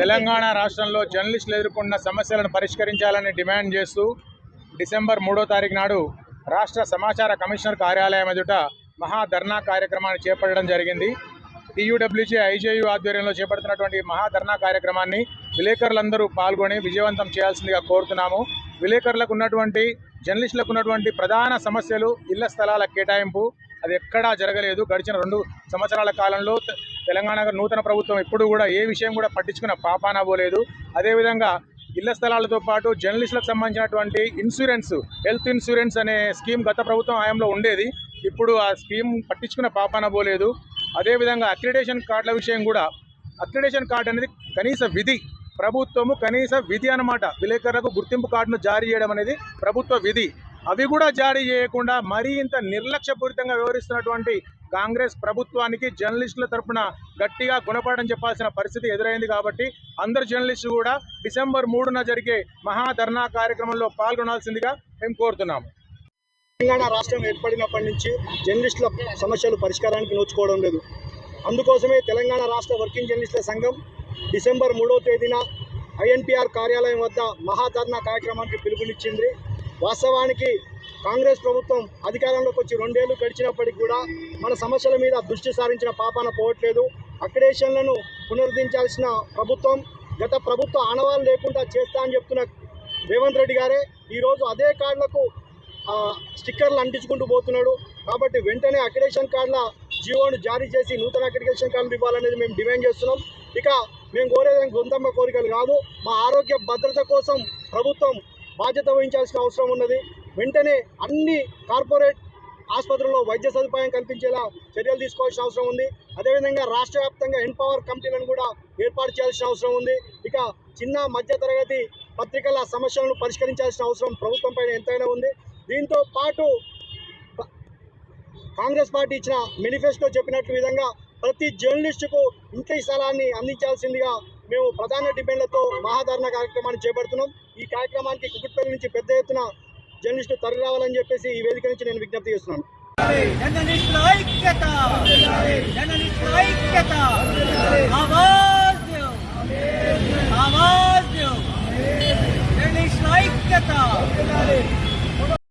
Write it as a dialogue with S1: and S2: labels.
S1: తెలంగాణ రాష్ట్రంలో జర్నలిస్టులు ఎదుర్కొన్న సమస్యలను పరిష్కరించాలని డిమాండ్ చేస్తూ డిసెంబర్ మూడో తారీఖు నాడు రాష్ట్ర సమాచార కమిషనర్ కార్యాలయం ఎదుట మహా ధర్నా కార్యక్రమాన్ని చేపట్టడం జరిగింది. టీయూడబ్ల్యూజీ ఐజేయు ఆధ్వర్యంలో చేపడుతున్నటువంటి మహా ధర్నా కార్యక్రమాన్ని విలేకరులందరూ పాల్గొని విజయవంతం చేయాల్సిందిగా కోరుతున్నాము. విలేకరులకు ఉన్నటువంటి జర్నలిస్టులకు ఉన్నటువంటి ప్రధాన సమస్యలు ఇళ్ళ స్థలాల కేటాయింపు అది ఎక్కడా జరగలేదు. గడిచిన రెండు సంవత్సరాల కాలంలో తెలంగాణ నూతన ప్రభుత్వం ఎప్పుడు కూడా ఏ విషయం కూడా పట్టించుకున్న పాపాన పోలేదు అదేవిధంగా ఇళ్ళ స్థలాలతో పాటు జర్నలిస్టులకు సంబంధించినటువంటి ఇన్సూరెన్స్ హెల్త్ ఇన్సూరెన్స్ అనే స్కీమ్ గత ప్రభుత్వం హయాంలో ఉండేది. ఇప్పుడు ఆ స్కీమ్ పట్టించుకున్న పాపాన పోలేదు అదేవిధంగా అక్రిడేషన్ కార్డుల విషయం కూడా అక్రిడేషన్ కార్డు అనేది కనీస విధి ప్రభుత్వము కనీస విధి అన్నమాట. విలేకరులకు గుర్తింపు కార్డును జారీ చేయడం అనేది ప్రభుత్వ విధి. అవి కూడా జారీ చేయకుండా మరీ ఇంత నిర్లక్ష్యపూరితంగా వ్యవహరిస్తున్నటువంటి కాంగ్రెస్ ప్రభుత్వానికి జర్నలిస్టుల తరపున గట్టిగా గుణపాఠం చెప్పాల్సిన పరిస్థితి ఎదురైంది కాబట్టి అందరు జర్నలిస్టులు కూడా డిసెంబర్ మూడున జరిగే మహాధర్నా కార్యక్రమంలో పాల్గొనాల్సిందిగా మేము కోరుతున్నాము.
S2: తెలంగాణ రాష్ట్రం ఏర్పడినప్పటి నుంచి జర్నలిస్టుల సమస్యలు పరిష్కారానికి నోచుకోవడం లేదు. అందుకోసమే తెలంగాణ రాష్ట్ర వర్కింగ్ జర్నలిస్టుల సంఘం డిసెంబర్ మూడవ తేదీన ఐఎన్పిఆర్ కార్యాలయం వద్ద మహాధర్నా కార్యక్రమానికి పిలుపునిచ్చింది. వాస్తవానికి కాంగ్రెస్ ప్రభుత్వం అధికారంలోకి వచ్చి రెండేళ్ళు గడిచినప్పటికీ కూడా మన సమస్యల మీద దృష్టి సారించిన పాపాన పోవట్లేదు. అక్రిడేషన్లను పునరుద్ధరించాల్సిన ప్రభుత్వం గత ప్రభుత్వ ఆనవాలు లేకుండా చేస్తా అని చెప్తున్న రేవంత్ రెడ్డి గారే ఈరోజు అదే కార్డులకు స్టిక్కర్లు అంటించుకుంటూ పోతున్నాడు. కాబట్టి వెంటనే అక్రిడేషన్ కార్డుల జీవోను జారీ చేసి నూతన అక్రిడేషన్ కార్డులు ఇవ్వాలనేది మేము డిమాండ్ చేస్తున్నాం. ఇక మేము కోరేది గొంతమ్మ కోరికలు కాదు మా ఆరోగ్య భద్రత కోసం ప్రభుత్వం బాధ్యత వహించాల్సిన అవసరం ఉన్నది. వెంటనే అన్ని కార్పొరేట్ ఆసుపత్రుల్లో వైద్య సదుపాయం కల్పించేలా చర్యలు తీసుకోవాల్సిన అవసరం ఉంది. అదేవిధంగా రాష్ట్ర వ్యాప్తంగా ఎన్పవర్ కమిటీలను కూడా ఏర్పాటు చేయాల్సిన అవసరం ఉంది. ఇక చిన్న మధ్య తరగతి పత్రికల సమస్యలను పరిష్కరించాల్సిన అవసరం ప్రభుత్వం పైన ఎంతైనా ఉంది. దీంతో పాటు కాంగ్రెస్ పార్టీ ఇచ్చిన మేనిఫెస్టో చెప్పినట్లు విధంగా ప్రతి జర్నలిస్టుకు ఇంటి స్థలాన్ని అందించాల్సిందిగా మేము ప్రధాన డిమాండ్లతో మహాధారణ కార్యక్రమాన్ని చేపడుతున్నాం. ఈ కార్యక్రమానికి కుకుట్పల్లి నుంచి పెద్ద ఎత్తున జర్నలిస్టులు తరలి రావాలని చెప్పేసి ఈ వేదిక నుంచి నేను విజ్ఞప్తి చేస్తున్నాను.